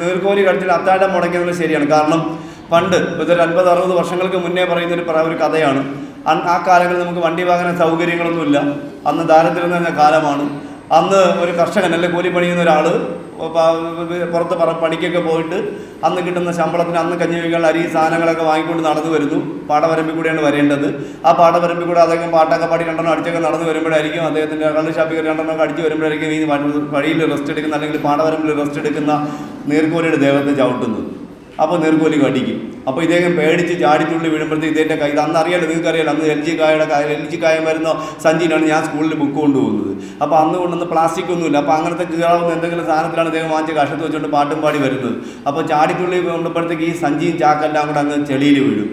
നീർക്കോലി കടത്തിൽ അത്താഴം മുടങ്ങിയത് ശരിയാണ്. കാരണം പണ്ട് ഇതൊരു അൻപത് അറുപത് വർഷങ്ങൾക്ക് മുന്നേ പറയുന്ന ഒരു ഒരു കഥയാണ്. ആ കാലങ്ങളിൽ നമുക്ക് വണ്ടി വാഹന സൗകര്യങ്ങളൊന്നുമില്ല. അന്ന് ദാരിദ്ര്യം തന്നെ കാലമാണ്. അന്ന് ഒരു കർഷകൻ അല്ലെ കൂലി പണിയുന്ന ഒരാൾ പുറത്ത് പറ പണിക്കൊക്കെ പോയിട്ട് അന്ന് കിട്ടുന്ന ശമ്പളത്തിന് അന്ന് കഞ്ഞി വയ്ക്കാനുള്ള അരി സാധനങ്ങളൊക്കെ വാങ്ങിക്കൊണ്ട് നടന്നു വരുന്നു. പാടവരമ്പിൽ കൂടെയാണ് വരേണ്ടത്. ആ പാടവരമ്പിൽ കൂടെ അദ്ദേഹം പാട്ടൊക്കെ പാടി രണ്ടെണ്ണം അടിച്ചൊക്കെ നടന്നു വരുമ്പോഴായിരിക്കും അദ്ദേഹത്തിന്റെ കള്ള് ഷാപ്പിൽ രണ്ടെണ്ണം അടിച്ച് വരുമ്പോഴായിരിക്കും ഈ വഴിയിൽ റെസ്റ്റ് എടുക്കുന്ന അല്ലെങ്കിൽ പാടവരമ്പിൽ റെസ്റ്റ് എടുക്കുന്ന നീർക്കോലിയുടെ ദേഹത്തെ ചവിട്ടുന്നത്. അപ്പോൾ നീർക്കോലി കടിക്കും. അപ്പോൾ ഇദ്ദേഹം പേടിച്ച് ചാടിച്ചുള്ളി വീഴുമ്പോഴത്തേക്ക് ഇദ്ദേഹത്തെ കൈ അന്ന് അറിയാലോ നിങ്ങൾക്ക് അറിയാലോ അന്ന് എൽ ജി കായയുടെ കായ എൽ ജി കായം വരുന്ന സഞ്ചിയിലാണ് ഞാൻ സ്കൂളിൽ ബുക്ക് കൊണ്ടുപോകുന്നത്. അപ്പോൾ അന്ന് കൊണ്ടുവന്ന് പ്ലാസ്റ്റിക് ഒന്നുമില്ല. അപ്പോൾ അങ്ങനത്തെ കീറാവുന്ന എന്തെങ്കിലും സാധനത്തിലാണ് ഇദ്ദേഹം വാങ്ങിച്ച് കഷത്ത് വെച്ചുകൊണ്ട് പാട്ടും പാടി വരുന്നത്. അപ്പോൾ ചാടിച്ചുള്ളി വീഴുമ്പോഴത്തേക്ക് ഈ സഞ്ജീൻ ചാക്കെല്ലാം കൂടെ അങ്ങ് ചെളിയിൽ വീഴും.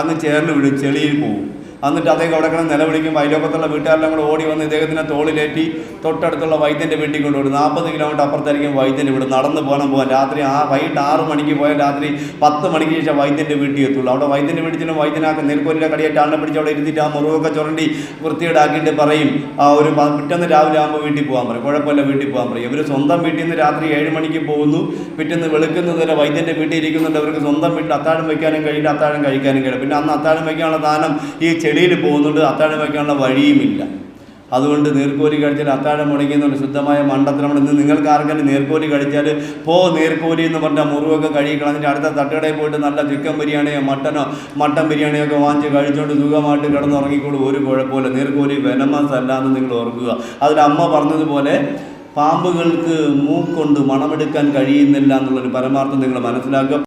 അങ്ങ് ചേർന്ന് വീഴും ചെളിയിൽ പോകും എന്നിട്ട് അദ്ദേഹം അവിടെ കിടന്ന് നിലവിളിക്കും. അയലോക്കത്തുള്ള വീട്ടുകാരെല്ലാം കൂടെ ഓടി വന്ന് ഇദ്ദേഹത്തിനെ തോളിലേറ്റി തൊട്ടടുത്തുള്ള വൈദ്യന്റെ വീട്ടിൽ കൊണ്ടുവിടും. നാൽപ്പത് കിലോമീറ്റർ അപ്പുറത്തായിരിക്കും വൈദ്യന്റെ വീട് നടന്ന് പോകണം പോകാൻ. രാത്രി ആ വൈകിട്ട് ആറ് മണിക്ക് പോയാൽ രാത്രി പത്ത് മണിക്ക് ശേഷം വൈദ്യന്റെ വീട്ടിൽ എത്തുള്ളൂ. അവിടെ വൈദ്യന്റെ വീട്ടിൽ ചെന്ന് വൈദ്യനാക്ക് നെൽക്കോലിന്റെ കടിയായിട്ട് ആളിനെ പിടിച്ച് അവിടെ ഇരുത്തിയിട്ട് ആ മുറിവൊക്കെ ചുരണ്ടി വൃത്തിയേടാക്കിയിട്ട് പറയും. ആ ഒരു പിറ്റേന്ന് രാവിലെ ആകുമ്പോൾ വീട്ടിൽ പോകാൻ പറയും. കുഴപ്പമില്ല വീട്ടിൽ പോകാൻ പറയും. ഇവർ സ്വന്തം വീട്ടിൽ നിന്ന് രാത്രി ഏഴ് മണിക്ക് പോകുന്നു. പിറ്റേന്ന് വെളുക്കുന്നത് വരെ വൈദ്യന്റെ വീട്ടിൽ ഇരിക്കുന്നുണ്ട്. അവർക്ക് സ്വന്തം വീട്ടിൽ അത്താഴം വയ്ക്കാനും കഴിയില്ല അത്താഴം കഴിക്കാനും കഴിയില്ല. പിന്നെ അന്ന് അത്താഴം വയ്ക്കാനുള്ള ദാനം ഈ ചെടിയിൽ പോകുന്നുണ്ട് അത്താഴം വയ്ക്കാനുള്ള വഴിയുമില്ല. അതുകൊണ്ട് നീർക്കോലി കഴിച്ചാൽ അത്താഴം മുടങ്ങിയെന്നുള്ള ശുദ്ധമായ മണ്ടത്തിലാണ് ഇന്ന് നിങ്ങൾക്ക് ആർക്കെങ്കിലും നീർക്കോലി കഴിച്ചാൽ പോ നീർക്കോലി എന്ന് പറഞ്ഞാൽ മുറിവൊക്കെ കഴുകി കളഞ്ഞിട്ട് അടുത്ത തട്ടുകടയിൽ പോയിട്ട് നല്ല ചിക്കൻ ബിരിയാണിയോ മട്ടനോ മട്ടൻ ബിരിയാണിയോ ഒക്കെ വാങ്ങിച്ച് കഴിച്ചുകൊണ്ട് സുഖമായിട്ട് കിടന്നുറങ്ങിക്കോളൂ. ഒരു കുഴപ്പമില്ല നീർക്കോലി വെനമസ് അല്ല എന്ന് നിങ്ങൾ ഓർക്കുക. അതിൽ അമ്മ പറഞ്ഞതുപോലെ പാമ്പുകൾക്ക് മൂക്കൊണ്ട് മണമെടുക്കാൻ കഴിയുന്നില്ല എന്നുള്ളൊരു പരമാർത്ഥം നിങ്ങൾ മനസ്സിലാക്കുക.